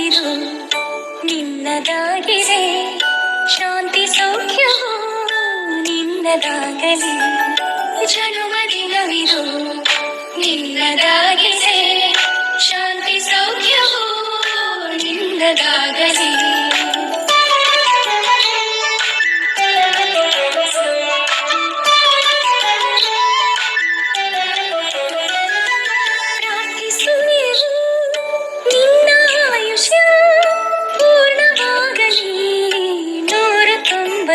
ದಿನವಿದು ನಿನ್ನದಾಗಿದೆ. ಶಾಂತಿ ಸೌಖ್ಯವು ನಿನ್ನದಾಗಲಿ. ಜನುಮ ದಿನವಿದು ನಿನ್ನದಾಗಿದೆ.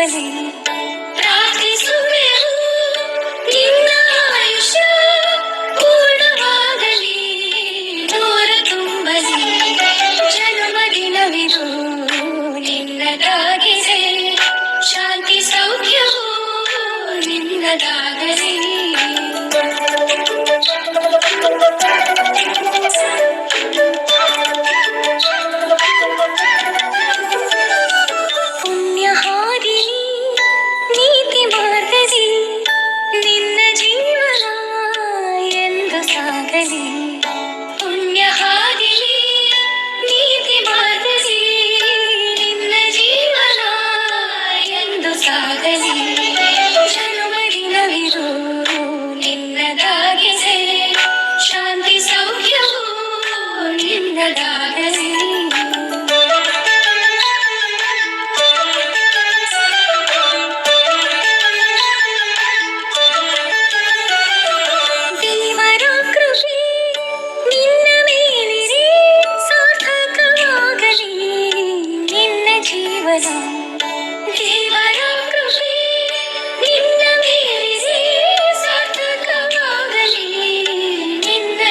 ಸಿಗಲಿ ಪ್ರಾರ್ಥಿಸುವೆ ನಿನ್ನ ಆಯುಷ ಪೂರ್ಣವಾಗಲಿ ದೂರ ತುಂಬಲಿ ಜನ್ಮ ದಿನವಿದು ನಿನ್ನದಾಗಿದೆ ಶಾಂತಿ ಸೌಖ್ಯವು ನಿನ್ನದಾಗಲಿ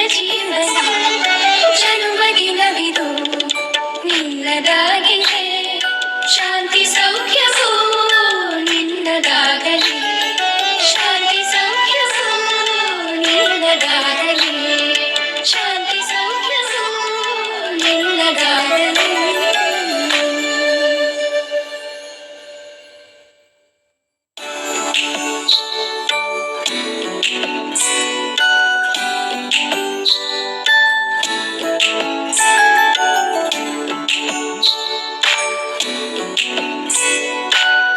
ಜೀವನ ಜನ್ಮದಿನವಿದು ನಿನ್ನದಾಗಿ